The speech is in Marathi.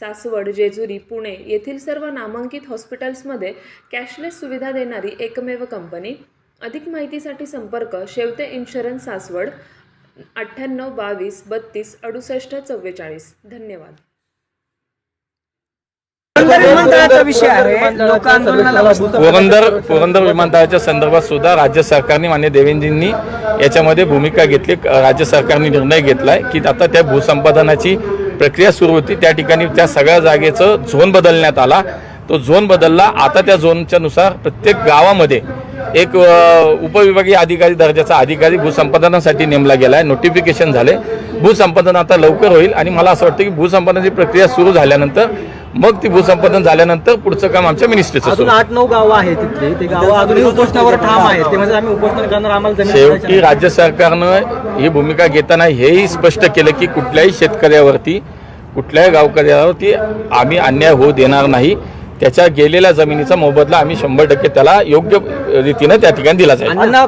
सासवड जेजुरी पुणे येथील सर्व नामांकित हॉस्पिटल्समध्ये कॅशलेस सुविधा देणारी एकमेव कंपनी. अधिक माहितीसाठी संपर्क शेवते इन्शुरन्स सासवड अठ्ठ्याण्णव बावीस बत्तीस अडुसष्ट चव्वेचाळीस. धन्यवाद. विषय आहे. लोक आंदोलनाला बसतात. पुरंदर पुरंदर विमानतळाच्या संदर्भात सुद्धा राज्य सरकारने मान्य देवेंजींनी याच्यामध्ये भूमिका घेतली. राज्य सरकारने निर्णय घेतलाय की आता त्या भूसंपादनाची प्रक्रिया सुरू होती. त्या ठिकाणी त्या सगळ्या जागेचं झोन बदलण्यात आला. तो झोन बदलला. आता त्या झोनच्या नुसार प्रत्येक गावामध्ये एक उपविभागीय अधिकारी दर्जाचा अधिकारी भूसंपादनासाठी नेमला गेला आहे नोटिफिकेशन झाले. भूसंपादन आता लवकर होईल आणि मला असं वाटतं की भूसंपादनाची प्रक्रिया सुरू झाल्यानंतर मग ती भूसंपादन झाल्यानंतर पुढचं काम आमच्या मिनिस्ट्रीचं अजून आठ नऊ गावं आहेत तिथली ते गावं अजूनही उपोषणावर ठाम आहेत. ते म्हणजे आम्ही उपोषण करणार आम्हाला जमीन शेवटी मिळायची. राज्य सरकारनं ही भूमिका घेताना हेही स्पष्ट केलं की कुठल्याही शेतकऱ्यावरती कुठल्याही गावकऱ्यावरती आम्ही अन्याय होऊ देणार नाही. त्याच्या गेलेल्या जमिनीचा मोबदला आम्ही शंभर टक्के त्याला योग्य रीतीनं त्या ठिकाणी दिला जाईल अण्णा